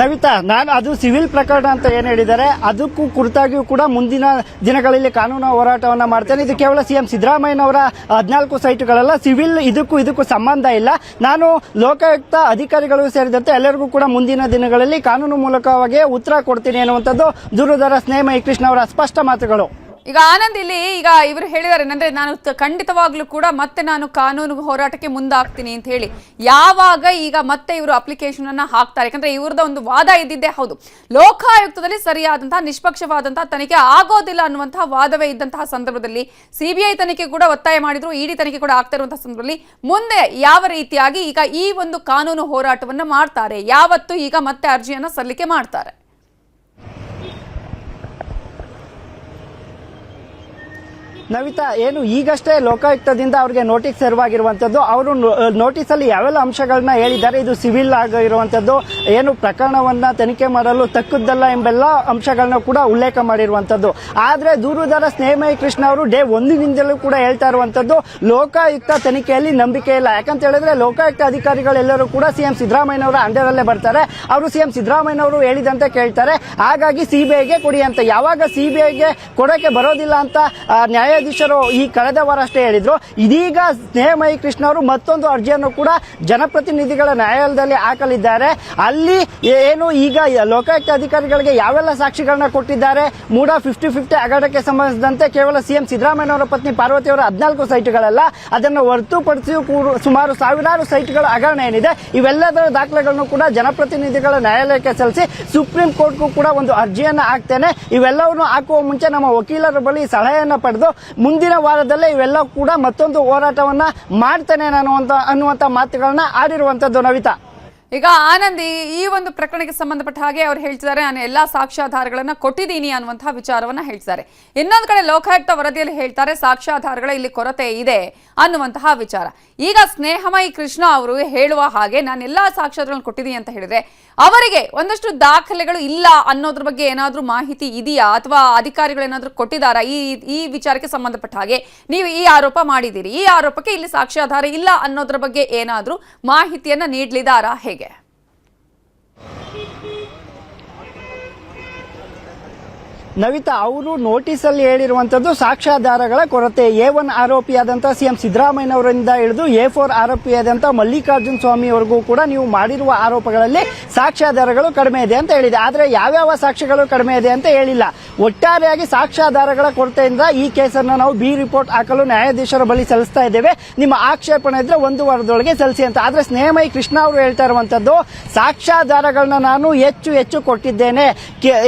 ನವಿತಾ, ನಾನು ಅದು ಸಿವಿಲ್ ಪ್ರಕರಣ ಅಂತ ಏನ್ ಹೇಳಿದ್ದಾರೆ, ಅದಕ್ಕೂ ಕುರಿತಾಗಿಯೂ ಕೂಡ ಮುಂದಿನ ದಿನಗಳಲ್ಲಿ ಕಾನೂನು ಹೋರಾಟವನ್ನ ಮಾಡ್ತೇನೆ. ಇದು ಕೇವಲ ಸಿಎಂ ಸಿದ್ದರಾಮಯ್ಯನವರ ಹದಿನಾಲ್ಕು ಸೈಟ್ಗಳಲ್ಲ, ಸಿವಿಲ್ ಇದಕ್ಕೂ ಇದಕ್ಕೂ ಸಂಬಂಧ ಇಲ್ಲ. ನಾನು ಲೋಕಾಯುಕ್ತ ಅಧಿಕಾರಿಗಳು ಸೇರಿದಂತೆ ಎಲ್ಲರಿಗೂ ಕೂಡ ಮುಂದಿನ ದಿನಗಳಲ್ಲಿ ಕಾನೂನು ಮೂಲಕವಾಗಿ ಉತ್ತರ ಕೊಡ್ತೀನಿ ಅನ್ನುವಂಥದ್ದು ದೂರದರ ಸ್ನೇಹಮಯಿ ಕೃಷ್ಣ ಅವರ ಸ್ಪಷ್ಟ ಮಾತುಗಳು. ಈಗ ಆನಂದ್ ಇಲ್ಲಿ ಈಗ ಇವರು ಹೇಳಿದ್ದಾರೆ ಏನಂದ್ರೆ ನಾನು ಖಂಡಿತವಾಗ್ಲೂ ಕೂಡ ಮತ್ತೆ ನಾನು ಕಾನೂನು ಹೋರಾಟಕ್ಕೆ ಮುಂದಾಗ್ತೀನಿ ಅಂತ ಹೇಳಿ. ಯಾವಾಗ ಈಗ ಮತ್ತೆ ಇವರು ಅಪ್ಲಿಕೇಶನ್ ಅನ್ನ ಹಾಕ್ತಾರೆ? ಯಾಕಂದ್ರೆ ಇವ್ರದ ಒಂದು ವಾದ ಇದ್ದಿದ್ದೇ ಹೌದು. ಲೋಕಾಯುಕ್ತದಲ್ಲಿ ಸರಿಯಾದಂತಹ, ನಿಷ್ಪಕ್ಷವಾದಂತಹ ತನಿಖೆ ಆಗೋದಿಲ್ಲ ಅನ್ನುವಂತಹ ವಾದವೇ ಇದ್ದಂತಹ ಸಂದರ್ಭದಲ್ಲಿ ಸಿಬಿಐ ತನಿಖೆ ಕೂಡ ಒತ್ತಾಯ ಮಾಡಿದ್ರು ಇಡಿ ತನಿಖೆ ಕೂಡ ಆಗ್ತಾ ಇರುವಂತಹ ಸಂದರ್ಭದಲ್ಲಿ ಮುಂದೆ ಯಾವ ರೀತಿಯಾಗಿ ಈಗ ಈ ಒಂದು ಕಾನೂನು ಹೋರಾಟವನ್ನ ಮಾಡ್ತಾರೆ? ಯಾವತ್ತು ಈಗ ಮತ್ತೆ ಅರ್ಜಿಯನ್ನ ಸಲ್ಲಿಕೆ ಮಾಡ್ತಾರೆ? ನವಿತಾ ಏನು ಈಗಷ್ಟೇ ಲೋಕಾಯುಕ್ತದಿಂದ ಅವರಿಗೆ ನೋಟಿಸ್ ಸರ್ವ್ ಆಗಿರುವಂತದ್ದು ಅವರು ನೋಟಿಸ್ ಅಲ್ಲಿ ಯಾವೆಲ್ಲ ಅಂಶಗಳನ್ನ ಹೇಳಿದ್ದಾರೆ ಇದು ಸಿವಿಲ್ ಆಗಿರುವಂತದ್ದು ಏನು ಪ್ರಕರಣವನ್ನ ತನಿಖೆ ಮಾಡಲು ತಕ್ಕದ್ದಲ್ಲ ಎಂಬೆಲ್ಲ ಅಂಶಗಳನ್ನ ಕೂಡ ಉಲ್ಲೇಖ ಮಾಡಿರುವಂತದ್ದು ಆದ್ರೆ ದೂರುದಾರ ಸ್ನೇಹಮಯ ಕೃಷ್ಣ ಅವರು ಡೇ ಒಂದಿನಿಂದಲೂ ಕೂಡ ಹೇಳ್ತಾ ಇರುವಂತದ್ದು ಲೋಕಾಯುಕ್ತ ತನಿಖೆಯಲ್ಲಿ ನಂಬಿಕೆ ಇಲ್ಲ. ಯಾಕಂತ ಹೇಳಿದ್ರೆ ಲೋಕಾಯುಕ್ತ ಅಧಿಕಾರಿಗಳೆಲ್ಲರೂ ಕೂಡ ಸಿಎಂ ಸಿದ್ದರಾಮಯ್ಯನವರ ಅಂಡರಲ್ಲೇ ಬರ್ತಾರೆ. ಅವರು ಸಿಎಂ ಸಿದ್ದರಾಮಯ್ಯನವರು ಹೇಳಿದಂತೆ ಕೇಳ್ತಾರೆ. ಹಾಗಾಗಿ ಸಿಬಿಐಗೆ ಕೊಡಿ ಅಂತ. ಯಾವಾಗ ಸಿಬಿಐಗೆ ಕೊಡೋಕೆ ಬರೋದಿಲ್ಲ ಅಂತ ಆ, ನ್ಯಾಯಾಧೀಶರು ಈ ಕಳೆದ ವಾರ ಅಷ್ಟೇ ಹೇಳಿದ್ರು. ಇದೀಗ ಸ್ನೇಹಮಯಿ ಕೃಷ್ಣ ಅವರು ಮತ್ತೊಂದು ಅರ್ಜಿಯನ್ನು ಕೂಡ ಜನಪ್ರತಿನಿಧಿಗಳ ನ್ಯಾಯಾಲಯದಲ್ಲಿ ಹಾಕಲಿದ್ದಾರೆ. ಅಲ್ಲಿ ಏನು ಈಗ ಲೋಕಾಯುಕ್ತ ಅಧಿಕಾರಿಗಳಿಗೆ ಯಾವೆಲ್ಲ ಸಾಕ್ಷಿಗಳನ್ನ ಕೊಟ್ಟಿದ್ದಾರೆ? ಮೂಡ ಫಿಫ್ಟಿ ಫಿಫ್ಟಿ ಹಗರಣಕ್ಕೆ ಸಂಬಂಧಿಸಿದಂತೆ ಕೇವಲ ಸಿಎಂ ಸಿದ್ದರಾಮಯ್ಯನವರ ಪತ್ನಿ ಪಾರ್ವತಿ ಅವರ ಹದಿನಾಲ್ಕು ಸೈಟ್ಗಳಲ್ಲ, ಅದನ್ನು ಹೊರತುಪಡಿಸಿ ಸುಮಾರು ಸಾವಿರಾರು ಸೈಟ್ಗಳ ಹಗರಣ ಏನಿದೆ, ಇವೆಲ್ಲದರ ದಾಖಲೆಗಳನ್ನು ಕೂಡ ಜನಪ್ರತಿನಿಧಿಗಳ ನ್ಯಾಯಾಲಯಕ್ಕೆ ಸಲ್ಲಿಸಿ ಸುಪ್ರೀಂ ಕೋರ್ಟ್ಗೂ ಕೂಡ ಒಂದು ಅರ್ಜಿಯನ್ನು ಹಾಕ್ತೇನೆ. ಇವೆಲ್ಲವನ್ನು ಹಾಕುವ ಮುಂಚೆ ನಮ್ಮ ವಕೀಲರ ಬಳಿ ಸಲಹೆಯನ್ನು ಪಡೆದು ಮುಂದಿನ ವಾರದಲ್ಲೇ ಇವೆಲ್ಲ ಕೂಡ ಮತ್ತೊಂದು ಹೋರಾಟವನ್ನ ಮಾಡ್ತೇನೆ ಅಂತ ಅನ್ನುವಂತ ಮಾತುಗಳನ್ನ ಆಡಿರುವಂಥದ್ದು ನವಿತಾ. ಈಗ ಆನಂದ್ ಈ- ಒಂದು ಪ್ರಕರಣಕ್ಕೆ ಸಂಬಂಧಪಟ್ಟ ಹಾಗೆ ಅವ್ರು ಹೇಳ್ತಿದ್ದಾರೆ, ನಾನು ಎಲ್ಲಾ ಸಾಕ್ಷ್ಯಾಧಾರಗಳನ್ನ ಕೊಟ್ಟಿದ್ದೀನಿ ಅನ್ನುವಂತಹ ವಿಚಾರವನ್ನ ಹೇಳ್ತಾರೆ ಇನ್ನೊಂದು ಕಡೆ ಲೋಕಾಯುಕ್ತ ವರದಿಯಲ್ಲಿ ಹೇಳ್ತಾರೆ, ಸಾಕ್ಷ್ಯಾಧಾರಗಳ ಇಲ್ಲಿ ಕೊರತೆ ಇದೆ ಅನ್ನುವಂತಹ ವಿಚಾರ. ಈಗ ಸ್ನೇಹಮಯಿ ಕೃಷ್ಣ ಅವರು ಹೇಳುವ ಹಾಗೆ, ನಾನು ಎಲ್ಲಾ ಸಾಕ್ಷ್ಯಾಧಾರಗಳನ್ನು ಕೊಟ್ಟಿದ್ದೀನಿ ಅಂತ ಹೇಳಿದ್ರೆ, ಅವರಿಗೆ ಒಂದಷ್ಟು ದಾಖಲೆಗಳು ಇಲ್ಲ ಅನ್ನೋದ್ರ ಬಗ್ಗೆ ಏನಾದ್ರೂ ಮಾಹಿತಿ ಇದೆಯಾ? ಅಥವಾ ಅಧಿಕಾರಿಗಳು ಏನಾದರೂ ಕೊಟ್ಟಿದ್ದಾರಾ? ಈ ಈ ವಿಚಾರಕ್ಕೆ ಸಂಬಂಧಪಟ್ಟ ಹಾಗೆ ನೀವು ಈ ಆರೋಪ ಮಾಡಿದ್ದೀರಿ, ಈ ಆರೋಪಕ್ಕೆ ಇಲ್ಲಿ ಸಾಕ್ಷ್ಯಾಧಾರ ಇಲ್ಲ ಅನ್ನೋದ್ರ ಬಗ್ಗೆ ಏನಾದ್ರೂ ಮಾಹಿತಿಯನ್ನ ನೀಡಲಿದಾರಾ ಹೇಗೆ? ನವಿತಾ, ಅವರು ನೋಟಿಸ್ ಅಲ್ಲಿ ಹೇಳಿರುವಂತದ್ದು ಸಾಕ್ಷ್ಯಾಧಾರಗಳ ಕೊರತೆ. ಎ ಒನ್ ಆರೋಪಿಯಾದಂತಹ ಸಿಎಂ ಸಿದ್ದರಾಮಯ್ಯನವರಿಂದ ಹಿಡಿದು ಎ ಫೋರ್ ಆರೋಪಿಯಾದಂತಹ ಮಲ್ಲಿಕಾರ್ಜುನ ಸ್ವಾಮಿಯವರೆಗೂ ಕೂಡ ನೀವು ಮಾಡಿರುವ ಆರೋಪಗಳಲ್ಲಿ ಸಾಕ್ಷ್ಯಾಧಾರಗಳು ಕಡಿಮೆ ಇದೆ ಅಂತ ಹೇಳಿದೆ. ಆದರೆ ಯಾವ್ಯಾವ ಸಾಕ್ಷ್ಯಗಳು ಕಡಿಮೆ ಇದೆ ಅಂತ ಹೇಳಿಲ್ಲ. ಒಟ್ಟಾರೆಯಾಗಿ ಸಾಕ್ಷ್ಯಾಧಾರಗಳ ಕೊರತೆಯಿಂದ ಈ ಕೇಸನ್ನು ನಾವು ಬಿ ರಿಪೋರ್ಟ್ ಹಾಕಲು ನ್ಯಾಯಾಧೀಶರ ಬಳಿ ಸಲ್ಲಿಸ್ತಾ ಇದ್ದೇವೆ. ನಿಮ್ಮ ಆಕ್ಷೇಪಣೆ ಇದ್ರೆ ಒಂದು ವಾರದೊಳಗೆ ಸಲ್ಲಿಸಿ ಅಂತ. ಆದ್ರೆ ಸ್ನೇಹಮಯಿ ಕೃಷ್ಣ ಅವರು ಹೇಳ್ತಾ ಇರುವಂತದ್ದು ಸಾಕ್ಷ್ಯಾಧಾರಗಳನ್ನ ನಾನು ಹೆಚ್ಚು ಹೆಚ್ಚು ಕೊಟ್ಟಿದ್ದೇನೆ.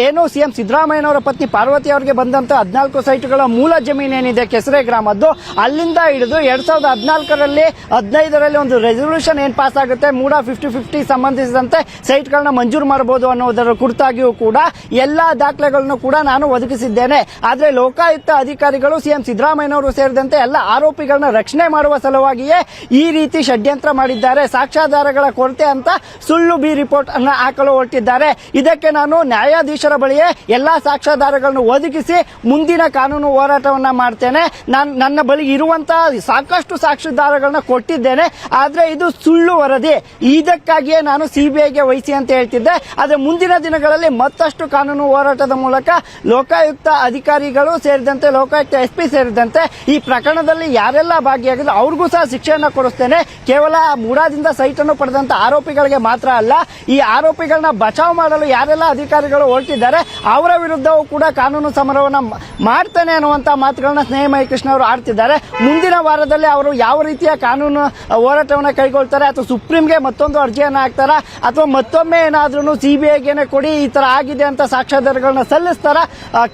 ಏನು ಸಿಎಂ ಸಿದ್ದರಾಮಯ್ಯನವರ ಪತ್ನಿ ಪಾರ್ವತಿ ಅವರಿಗೆ ಬಂದಂತ ಹದಿನಾಲ್ಕು ಸೈಟ್ಗಳ ಮೂಲ ಜಮೀನು ಏನಿದೆ ಕೆಸರೆ ಗ್ರಾಮದ್ದು, ಅಲ್ಲಿಂದ ಹಿಡಿದು ಎರಡ್ ಸಾವಿರದ ಹದಿನಾಲ್ಕರಲ್ಲಿ ಹದಿನೈದರಲ್ಲಿ ಒಂದು ರೆಸಲ್ಯೂಷನ್ ಏನ್ ಪಾಸ್ ಆಗುತ್ತೆ, ಮೂಡ ಫಿಫ್ಟಿ ಫಿಫ್ಟಿ ಸಂಬಂಧಿಸಿದಂತೆ ಸೈಟ್ಗಳನ್ನ ಮಂಜೂರು ಮಾಡಬಹುದು ಅನ್ನೋದರ ಕುರಿತಾಗಿಯೂ ಕೂಡ ಎಲ್ಲಾ ದಾಖಲೆಗಳನ್ನು ಕೂಡ ನಾನು ಒದಗಿಸಿದ್ದೇನೆ. ಆದರೆ ಲೋಕಾಯುಕ್ತ ಅಧಿಕಾರಿಗಳು ಸಿಎಂ ಸಿದ್ದರಾಮಯ್ಯನವರು ಸೇರಿದಂತೆ ಎಲ್ಲ ಆರೋಪಿಗಳನ್ನ ರಕ್ಷಣೆ ಮಾಡುವ ಸಲುವಾಗಿಯೇ ಈ ರೀತಿ ಷಡ್ಯಂತ್ರ ಮಾಡಿದ್ದಾರೆ. ಸಾಕ್ಷ್ಯಾಧಾರಗಳ ಕೊರತೆ ಅಂತ ಸುಳ್ಳು ಬಿ ರಿಪೋರ್ಟ್ ಅನ್ನ ಹಾಕಲು ಹೊರಟಿದ್ದಾರೆ. ಇದಕ್ಕೆ ನಾನು ನ್ಯಾಯಾಧೀಶರ ಬಳಿಯೇ ಎಲ್ಲಾ ಸಾಕ್ಷ್ಯಾಧಾರಗಳನ್ನು ಒದಗಿಸಿ ಮುಂದಿನ ಕಾನೂನು ಹೋರಾಟವನ್ನ ಮಾಡ್ತೇನೆ. ನಾನು ನನ್ನ ಬಳಿ ಇರುವಂತಹ ಸಾಕಷ್ಟು ಸಾಕ್ಷ್ಯಾಧಾರಗಳನ್ನ ಕೊಟ್ಟಿದ್ದೇನೆ. ಆದ್ರೆ ಇದು ಸುಳ್ಳು ವರದಿ. ಇದಕ್ಕಾಗಿಯೇ ನಾನು ಸಿಬಿಐಗೆ ವಹಿಸಿ ಅಂತ ಹೇಳ್ತಿದ್ದೆ. ಆದ್ರೆ ಮುಂದಿನ ದಿನಗಳಲ್ಲಿ ಮತ್ತಷ್ಟು ಕಾನೂನು ಹೋರಾಟದ ಮೂಲಕ ಲೋಕಾಯುಕ್ತ ಅಧಿಕಾರಿಗಳು ಸೇರಿದಂತೆ ಲೋಕಾಯುಕ್ತ ಎಸ್ ಪಿ ಸೇರಿದಂತೆ ಈ ಪ್ರಕರಣದಲ್ಲಿ ಯಾರೆಲ್ಲ ಭಾಗಿಯಾಗಿದ್ರು ಅವ್ರಿಗೂ ಸಹ ಶಿಕ್ಷೆಯನ್ನು ಕೊಡಿಸ್ತೇನೆ. ಕೇವಲ ಮೂಡಾದಿಂದ ಸೈಟ್ ಅನ್ನು ಪಡೆದಂತ ಆರೋಪಿಗಳಿಗೆ ಮಾತ್ರ ಅಲ್ಲ, ಈ ಆರೋಪಿಗಳನ್ನ ಬಚಾವ್ ಮಾಡಲು ಯಾರೆಲ್ಲ ಅಧಿಕಾರಿಗಳು ಹೊರಟಿದ್ದಾರೆ, ಅವರ ವಿರುದ್ಧವೂ ಕೂಡ ಕಾನೂನು ಸಮರವನ್ನು ಮಾಡ್ತೇನೆ ಅನ್ನುವಂತ ಮಾತುಗಳನ್ನ ಸ್ನೇಹಮಯ ಕೃಷ್ಣ ಅವರು ಆಡ್ತಿದ್ದಾರೆ. ಮುಂದಿನ ವಾರದಲ್ಲಿ ಅವರು ಯಾವ ರೀತಿಯ ಕಾನೂನು ಹೋರಾಟವನ್ನು ಕೈಗೊಳ್ತಾರೆ, ಅಥವಾ ಸುಪ್ರೀಂಗೆ ಮತ್ತೊಂದು ಅರ್ಜಿಯನ್ನು ಹಾಕ್ತಾರ, ಅಥವಾ ಮತ್ತೊಮ್ಮೆ ಏನಾದ್ರೂ ಸಿಬಿಐಗೆ ಕೊಡಿ, ಈ ತರ ಆಗಿದೆ ಅಂತ ಸಾಕ್ಷ್ಯಾಧಾರಗಳನ್ನ ಸಲ್ಲಿಸ್ತಾರ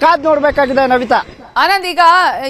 ಕಾದ್ ನೋಡ್ಬೇಕಾಗಿದೆ ನವಿತಾ. ಆನಂದ್, ಈಗ,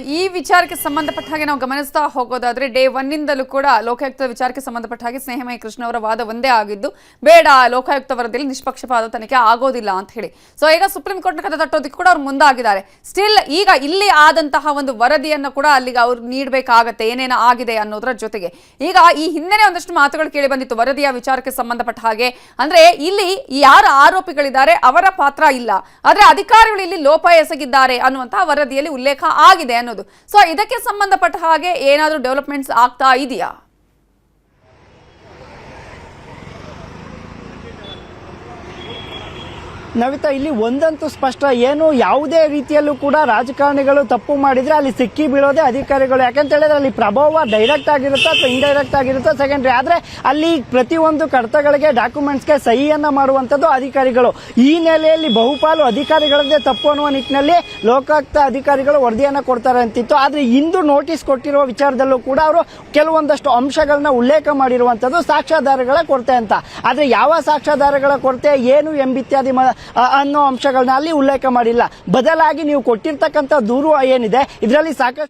ಈ ವಿಚಾರಕ್ಕೆ ಸಂಬಂಧಪಟ್ಟ ಹಾಗೆ ನಾವು ಗಮನಿಸ್ತಾ ಹೋಗೋದಾದ್ರೆ, ಡೇ ಒನ್ನಿಂದಲೂ ಕೂಡ ಲೋಕಾಯುಕ್ತ ವಿಚಾರಕ್ಕೆ ಸಂಬಂಧಪಟ್ಟ ಹಾಗೆ ಸ್ನೇಹಮಯ ಕೃಷ್ಣ ಅವರ ವಾದ ಒಂದೇ ಆಗಿದ್ದು, ಬೇಡ, ಲೋಕಾಯುಕ್ತ ವರದಿಯಲ್ಲಿ ನಿಷ್ಪಕ್ಷಪಾತ ತನಿಖೆ ಆಗೋದಿಲ್ಲ ಅಂತ ಹೇಳಿ. ಸೊ ಈಗ ಸುಪ್ರೀಂ ಕೋರ್ಟ್ನ ಕತೆ ತಟ್ಟೋದಕ್ಕೆ ಕೂಡ ಅವ್ರು ಮುಂದಾಗಿದ್ದಾರೆ. ಸ್ಟಿಲ್ ಈಗ ಇಲ್ಲಿ ಆದಂತಹ ಒಂದು ವರದಿಯನ್ನು ಕೂಡ ಅಲ್ಲಿಗೆ ಅವ್ರು ನೀಡಬೇಕಾಗತ್ತೆ, ಏನೇನು ಆಗಿದೆ ಅನ್ನೋದ್ರ ಜೊತೆಗೆ. ಈಗ ಈ ಹಿಂದೆನೆ ಒಂದಷ್ಟು ಮಾತುಗಳು ಕೇಳಿ ಬಂದಿತ್ತು, ವರದಿಯ ವಿಚಾರಕ್ಕೆ ಸಂಬಂಧಪಟ್ಟ ಹಾಗೆ. ಅಂದ್ರೆ, ಇಲ್ಲಿ ಯಾರು ಆರೋಪಿಗಳಿದ್ದಾರೆ, ಅವರ ಪಾತ್ರ ಇಲ್ಲ. ಆದ್ರೆ, ಅಧಿಕಾರಿಗಳು ಇಲ್ಲಿ ಲೋಪ ಎಸಗಿದ್ದಾರೆ ಅನ್ನುವಂತಹ ವರದಿಯಲ್ಲಿ ಉಲ್ಲೇಖ ಆಗಿದೆ ಅನ್ನೋದು. ಸೊ ಇದಕ್ಕೆ ಸಂಬಂಧಪಟ್ಟ ಹಾಗೆ ಏನಾದರೂ ಡೆವಲಪ್ಮೆಂಟ್ಸ್ ಆಗ್ತಾ ಇದೆಯಾ? ನವಿತಾ, ಇಲ್ಲಿ ಒಂದಂತೂ ಸ್ಪಷ್ಟ, ಏನು ಯಾವುದೇ ರೀತಿಯಲ್ಲೂ ಕೂಡ ರಾಜಕಾರಣಿಗಳು ತಪ್ಪು ಮಾಡಿದ್ರೆ ಅಲ್ಲಿ ಸಿಕ್ಕಿ ಬೀಳೋದೇ ಅಧಿಕಾರಿಗಳು. ಯಾಕಂತ ಹೇಳಿದ್ರೆ ಅಲ್ಲಿ ಪ್ರಭಾವ ಡೈರೆಕ್ಟ್ ಆಗಿರುತ್ತೋ ಅಥವಾ ಇಂಡೈರೆಕ್ಟ್ ಆಗಿರುತ್ತೋ ಸೆಕೆಂಡ್ರಿ ಆದ್ರೆ ಅಲ್ಲಿ ಪ್ರತಿಯೊಂದು ಕಡತಗಳಿಗೆ ಡಾಕ್ಯುಮೆಂಟ್ಸ್ಗೆ ಸಹಿಯನ್ನ ಮಾಡುವಂತದ್ದು ಅಧಿಕಾರಿಗಳು. ಈ ನೆಲೆಯಲ್ಲಿ ಬಹುಪಾಲು ಅಧಿಕಾರಿಗಳದ್ದೇ ತಪ್ಪು ಅನ್ನುವ ನಿಟ್ಟಿನಲ್ಲಿ ಲೋಕಾಯುಕ್ತ ಅಧಿಕಾರಿಗಳು ವರದಿಯನ್ನು ಕೊಡ್ತಾರೆ ಅಂತಿತ್ತು. ಆದ್ರೆ ಇಂದು ನೋಟಿಸ್ ಕೊಟ್ಟಿರುವ ವಿಚಾರದಲ್ಲೂ ಕೂಡ ಅವರು ಕೆಲವೊಂದಷ್ಟು ಅಂಶಗಳನ್ನ ಉಲ್ಲೇಖ ಮಾಡಿರುವಂತದ್ದು ಸಾಕ್ಷ್ಯಾಧಾರಗಳ ಕೊರತೆ ಅಂತ. ಆದ್ರೆ ಯಾವ ಸಾಕ್ಷ್ಯಾಧಾರಗಳ ಕೊರತೆ, ಏನು ಎಂಬಿತ್ಯಾದಿ ಅನ್ನೋ ಅಂಶಗಳನ್ನ ಅಲ್ಲಿ ಉಲ್ಲೇಖ ಮಾಡಿಲ್ಲ. ಬದಲಾಗಿ ನೀವು ಕೊಟ್ಟಿರ್ತಕ್ಕಂಥ ದೂರು ಏನಿದೆ ಇದರಲ್ಲಿ ಸಾಕಷ್ಟು